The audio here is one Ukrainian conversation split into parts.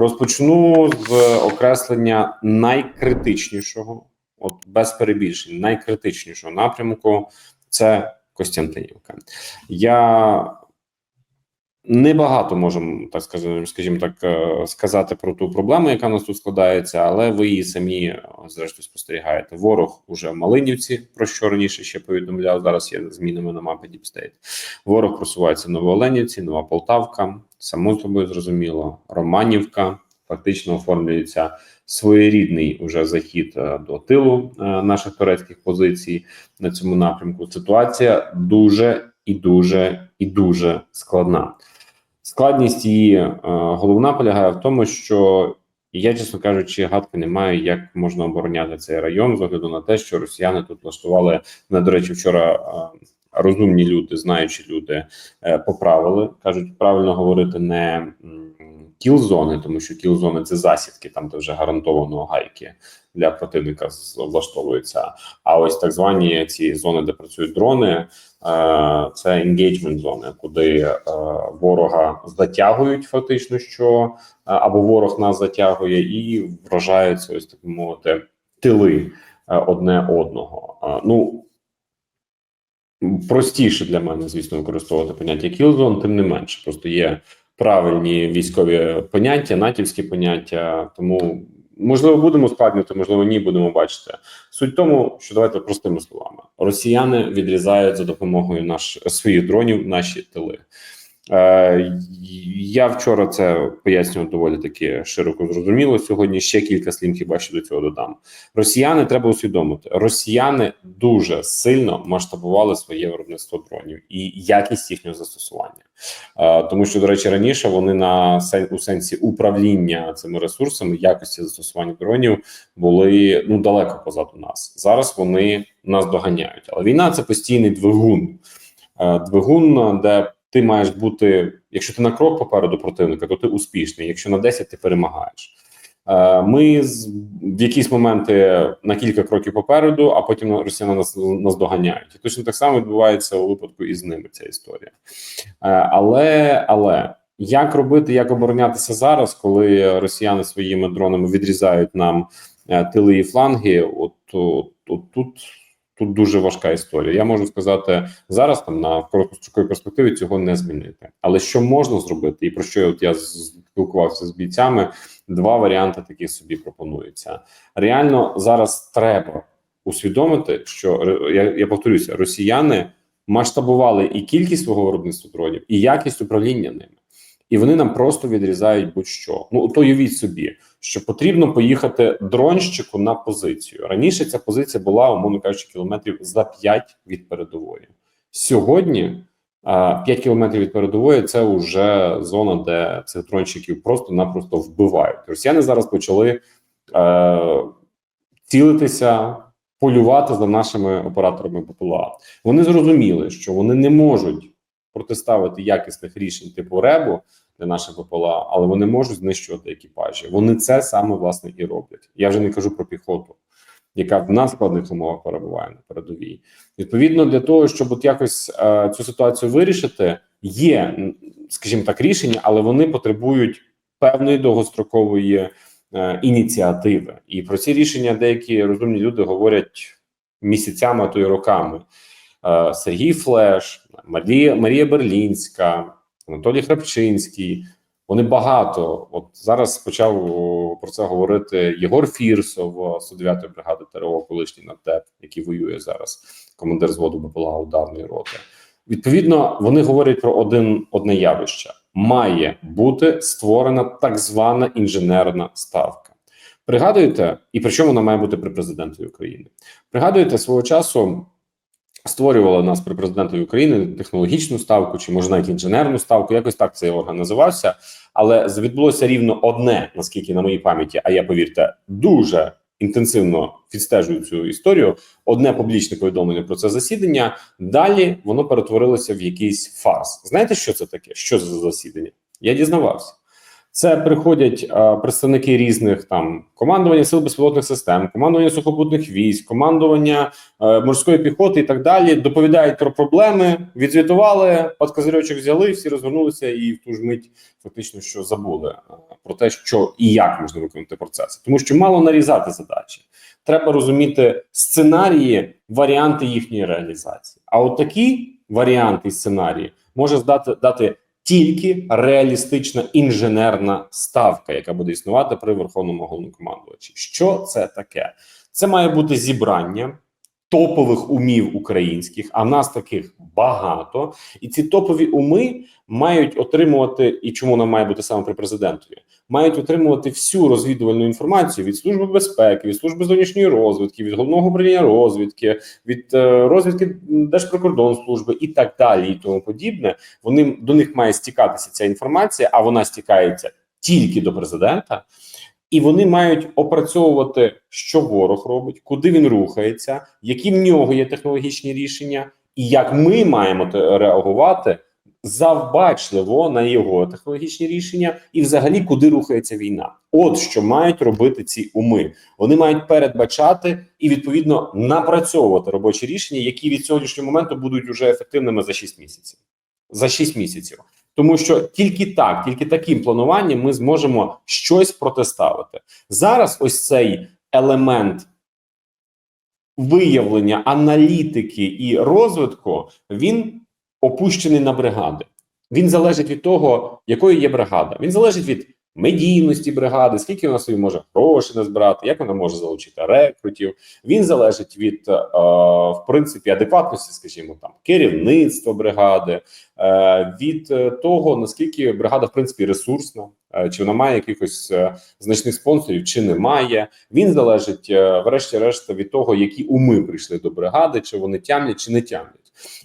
Розпочну з окреслення найкритичнішого, от без перебільшень, найкритичнішого напрямку це Костянтинівка. Я небагато можемо так сказати, скажімо так, е, сказати про ту проблему, яка у нас тут складається, але ви її самі е, зрештою спостерігаєте. Ворог уже в Малинівці, про що раніше ще повідомляв. Зараз є змінами на мапі Діпстейт. Ворог просувається в Новооленівці, Нова Полтавка, само собою зрозуміло, Романівка. Фактично оформлюється своєрідний уже захід е, до тилу наших турецьких позицій на цьому напрямку. Ситуація дуже і дуже і дуже складна. Складність її е, головна полягає в тому, що я, чесно кажучи, гадки не маю, як можна обороняти цей район з огляду на те, що росіяни тут влаштували на до речі, вчора. Розумні люди, знаючі люди е, поправили, кажуть, правильно говорити не кіл-зони, тому що кіл-зони це засідки, там де вже гарантовано гайки для противника влаштовуються. А ось так звані ці зони, де працюють дрони, е, це engagement зони, куди е, ворога затягують, фактично, що або ворог нас затягує, і вражаються ось так мовити тили одне одного. Ну простіше для мене, звісно, використовувати поняття кілзон, тим не менше, просто є правильні військові поняття, натівські поняття. Тому можливо будемо складнювати, можливо, ні, будемо бачити. Суть в тому, що давайте простими словами: росіяни відрізають за допомогою наш своїх дронів наші тили. Е, я вчора це пояснював доволі таки широко зрозуміло. Сьогодні ще кілька слів хіба що до цього додам. Росіяни треба усвідомити. Росіяни дуже сильно масштабували своє виробництво дронів і якість їхнього застосування. Е, тому що, до речі, раніше вони на у сенсі управління цими ресурсами, якості застосування дронів були ну далеко позаду нас. Зараз вони нас доганяють. Але війна це постійний двигун. Е, Двигун, де ти маєш бути, якщо ти на крок попереду противника, то ти успішний. Якщо на 10 ти перемагаєш. Е, Ми в якісь моменти на кілька кроків попереду, а потім росіяни нас, нас доганяють. Точно так само відбувається у випадку із ними ця історія. Е, Але але як робити, як оборонятися зараз, коли росіяни своїми дронами відрізають нам е, тили і фланги? От, от, от тут. Тут дуже важка історія. Я можу сказати зараз там на короткостроковій перспективі цього не змінити. Але що можна зробити, і про що от я спілкувався з бійцями, два варіанти такі собі пропонуються. Реально зараз треба усвідомити, що я, я повторюся, росіяни масштабували і кількість свого виробництва дронів, і якість управління ними. І вони нам просто відрізають будь-що. Ну то уявіть собі, що потрібно поїхати дронщику на позицію. Раніше ця позиція була, умовно кажучи, кілометрів за 5 від передової. Сьогодні а, 5 кілометрів від передової це вже зона, де цих дронщиків просто-напросто вбивають. Росіяни зараз почали е, цілитися, полювати за нашими операторами БПЛА. Вони зрозуміли, що вони не можуть протиставити якісних рішень типу РЕБу для наших БПЛА, але вони можуть знищувати екіпажі. Вони це саме власне і роблять. Я вже не кажу про піхоту, яка в надскладних умовах перебуває на передовій. Відповідно, для того, щоб от якось е, цю ситуацію вирішити, є, скажімо так, рішення, але вони потребують певної довгострокової е, ініціативи. І про ці рішення деякі розумні люди говорять місяцями, а то й роками. Е, Сергій Флеш, Марія, Марія Берлінська, Анатолій Храпчинський. Вони багато. От зараз почав про це говорити Єгор Фірсов, 109-ї бригади ТРО, колишній НАТЕП, який воює зараз, командир зводу БПЛА ударної роти. Відповідно, вони говорять про один одне явище: має бути створена так звана інженерна ставка. Пригадуєте, і причому вона має бути при президентові України. Пригадуєте свого часу створювала нас при президентові України технологічну ставку, чи може навіть інженерну ставку, якось так цей орган називався. Але відбулося рівно одне, наскільки на моїй пам'яті, а я повірте, дуже інтенсивно відстежую цю історію. Одне публічне повідомлення про це засідання. Далі воно перетворилося в якийсь фарс. Знаєте, що це таке? Що за засідання? Я дізнавався. Це приходять е, представники різних там командування сил безпілотних систем, командування сухопутних військ, командування е, морської піхоти і так далі. Доповідають про проблеми, відзвітували, під козирьочок взяли, всі розвернулися і в ту ж мить фактично що забули е, про те, що і як можна виконати процеси, тому що мало нарізати задачі. Треба розуміти сценарії, варіанти їхньої реалізації. А от такі варіанти і сценарії може здати дати тільки реалістична інженерна ставка, яка буде існувати при верховному головнокомандувачі. Що це таке? Це має бути зібрання топових умів українських, а в нас таких багато, і ці топові уми мають отримувати, і чому вона має бути саме при президентові, мають отримувати всю розвідувальну інформацію від служби безпеки, від служби зовнішньої розвідки, від головного управління розвідки, від е, розвідки Держприкордонслужби і так далі, і тому подібне. Вони до них має стікатися ця інформація, а вона стікається тільки до президента. І вони мають опрацьовувати, що ворог робить, куди він рухається, які в нього є технологічні рішення, і як ми маємо реагувати завбачливо на його технологічні рішення, і взагалі куди рухається війна. От що мають робити ці уми. Вони мають передбачати і відповідно напрацьовувати робочі рішення, які від сьогоднішнього моменту будуть уже ефективними за 6 місяців. За 6 місяців. Тому що тільки так, тільки таким плануванням ми зможемо щось протиставити. Зараз ось цей елемент виявлення аналітики і розвитку він опущений на бригади. Він залежить від того, якою є бригада. Він залежить від медійності бригади, скільки вона собі може грошей назбирати, як вона може залучити рекрутів. Він залежить від е, в принципі адекватності, скажімо, там керівництва бригади, е, від е, того наскільки бригада в принципі ресурсна, чи вона має якихось значних спонсорів, чи немає. Він залежить, врешті-решт, від того, які уми прийшли до бригади, чи вони тямлять, чи не тямлять.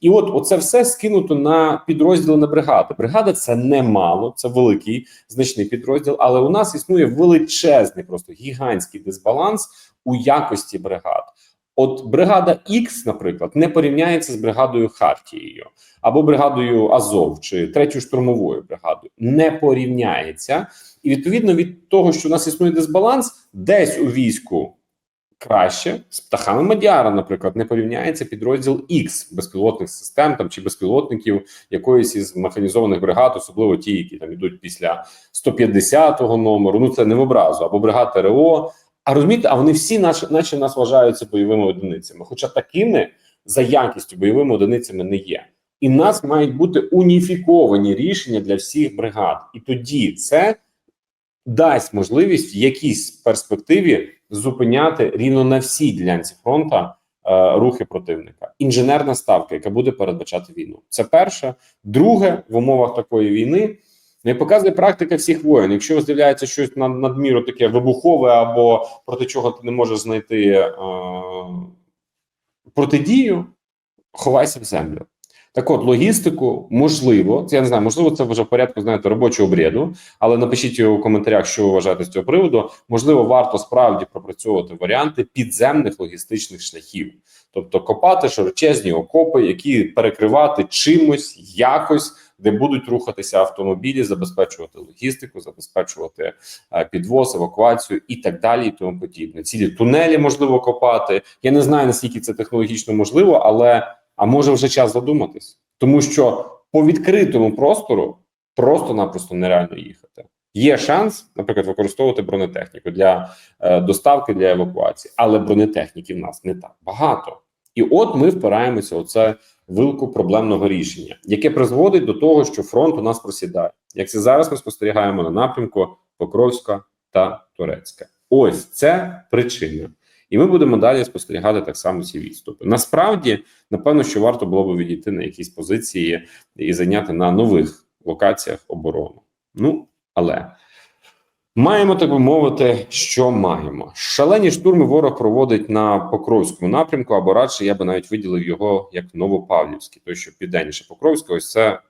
І от оце все скинуто на підрозділи на бригади. Бригада це немало, це великий значний підрозділ, але у нас існує величезний, просто гігантський дисбаланс у якості бригад. От бригада X, наприклад, не порівняється з бригадою Хартією або бригадою Азов чи третьою штурмовою бригадою. Не порівняється, і відповідно від того, що у нас існує дисбаланс, десь у війську краще з птахами Мадяра, наприклад, не порівняється підрозділ X безпілотних систем там чи безпілотників якоїсь із механізованих бригад, особливо ті, які там ідуть після 150-го номеру. Ну це не в образу або бригад ТРО. А розумієте, а вони всі, наче, наче нас вважаються бойовими одиницями. Хоча такими за якістю бойовими одиницями не є. І в нас мають бути уніфіковані рішення для всіх бригад, і тоді це дасть можливість в якійсь перспективі зупиняти рівно на всій ділянці фронта е, рухи противника. Інженерна ставка, яка буде передбачати війну. Це перше. Друге, в умовах такої війни. Не показує практика всіх воєн. Якщо з'являється щось на надміру таке вибухове, або проти чого ти не можеш знайти е, протидію, ховайся в землю. Так от, логістику можливо, це я не знаю, можливо, це вже в порядку знаєте, робочого бреду, але напишіть у коментарях, що ви вважаєте з цього приводу. Можливо, варто справді пропрацьовувати варіанти підземних логістичних шляхів, тобто копати широчезні окопи, які перекривати чимось, якось, де будуть рухатися автомобілі, забезпечувати логістику, забезпечувати е, підвоз, евакуацію і так далі, і тому подібне. Цілі тунелі можливо копати. Я не знаю наскільки це технологічно можливо, але а може вже час задуматись, тому що по відкритому простору просто-напросто нереально їхати. Є шанс, наприклад, використовувати бронетехніку для е, доставки для евакуації, але бронетехніки в нас не так багато. І от ми впираємося у це вилку проблемного рішення, яке призводить до того, що фронт у нас просідає. Як це зараз ми спостерігаємо на напрямку Покровська та Турецька. Ось це причина. І ми будемо далі спостерігати так само ці відступи. Насправді, напевно, що варто було б відійти на якісь позиції і зайняти на нових локаціях оборону. Ну але маємо так би мовити, що маємо. Шалені штурми ворог проводить на Покровському напрямку, або радше я би навіть виділив його як Новопавлівський, той, що південніше Покровська, ось це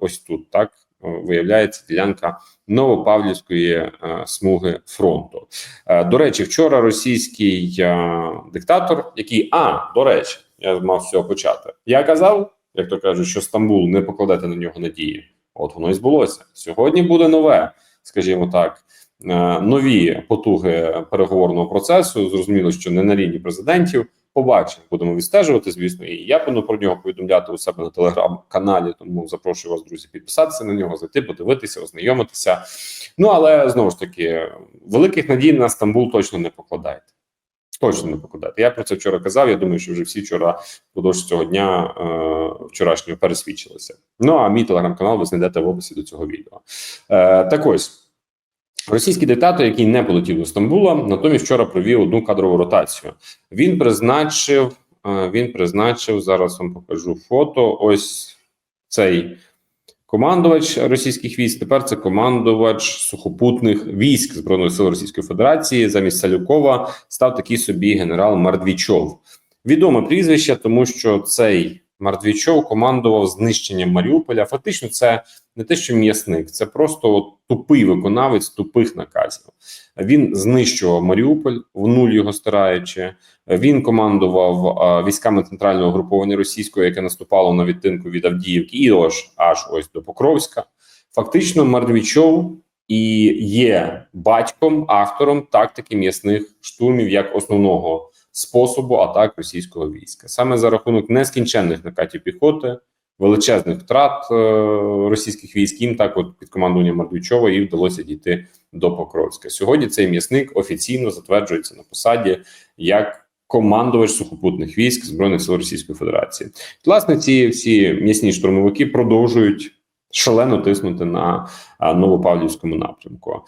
ось тут так виявляється ділянка Новопавлівської е, смуги фронту. Е, до речі, вчора російський е, диктатор, який а до речі, я мав з цього почати. Я казав, як то кажуть, що Стамбул не покладете на нього надії. От воно і збулося. Сьогодні буде нове. скажімо так. е, Нові потуги переговорного процесу зрозуміло, що не на рівні президентів. Побачимо, будемо відстежувати. Звісно, і я буду про нього повідомляти у себе на телеграм-каналі. Тому запрошую вас, друзі, підписатися на нього, зайти, подивитися, ознайомитися. Ну але знову ж таки, великих надій на Стамбул точно не покладайте. Точно не покладайте. Я про це вчора казав. Я думаю, що вже всі вчора впродовж цього дня е, вчорашнього пересвідчилися. Ну а мій телеграм-канал ви знайдете в описі до цього відео. Е, так ось. Російський диктатор, який не полетів до Стамбула, натомість вчора провів одну кадрову ротацію. Він призначив, е, він призначив зараз. Вам покажу фото. Ось цей командувач російських військ. Тепер це командувач сухопутних військ збройних сил Російської Федерації. Замість Салюкова став такий собі генерал Мардвічов. Відоме прізвище, тому що цей Мардвічов командував знищенням Маріуполя. Фактично, це не те, що м'ясник, це просто тупий виконавець тупих наказів. Він знищував Маріуполь, в нуль його стираючи. Він командував військами центрального груповання російського, яке наступало на відтинку від Авдіївки, і аж аж ось до Покровська. Фактично, Мардвічов і є батьком, автором тактики м'ясних штурмів як основного способу атак російського війська, саме за рахунок нескінченних накатів піхоти, величезних втрат е, російських військ їм так, от під командуванням Мардвічова, і вдалося дійти до Покровська. Сьогодні цей м'ясник офіційно затверджується на посаді як командувач сухопутних військ збройних сил Російської Федерації. Власне, ці всі м'ясні штурмовики продовжують шалено тиснути на а, Новопавлівському напрямку.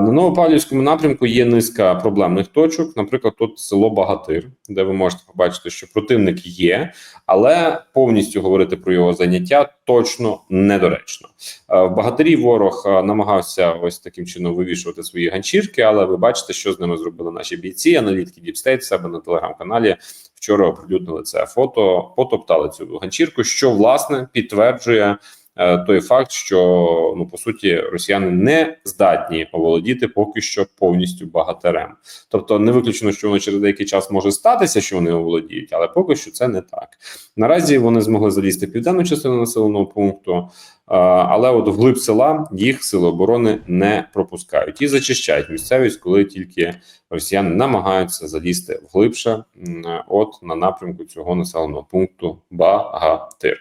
На Новопавлівському напрямку є низка проблемних точок. Наприклад, тут село Багатир, де ви можете побачити, що противник є, але повністю говорити про його заняття точно недоречно. Е, В Багатирі ворог е, намагався ось таким чином вивішувати свої ганчірки, але ви бачите, що з ними зробили наші бійці, аналітики Діпстейт себе на телеграм-каналі. Вчора оприлюднили це фото, потоптали цю ганчірку, що власне підтверджує той факт, що ну по суті росіяни не здатні оволодіти поки що повністю багатирем. Тобто не виключено, що воно через деякий час може статися, що вони оволодіють, але поки що це не так. Наразі вони змогли залізти в південну частину населеного пункту, е, але от вглиб села їх сили оборони не пропускають і зачищають місцевість, коли тільки росіяни намагаються залізти вглибше, от на напрямку цього населеного пункту Багатир.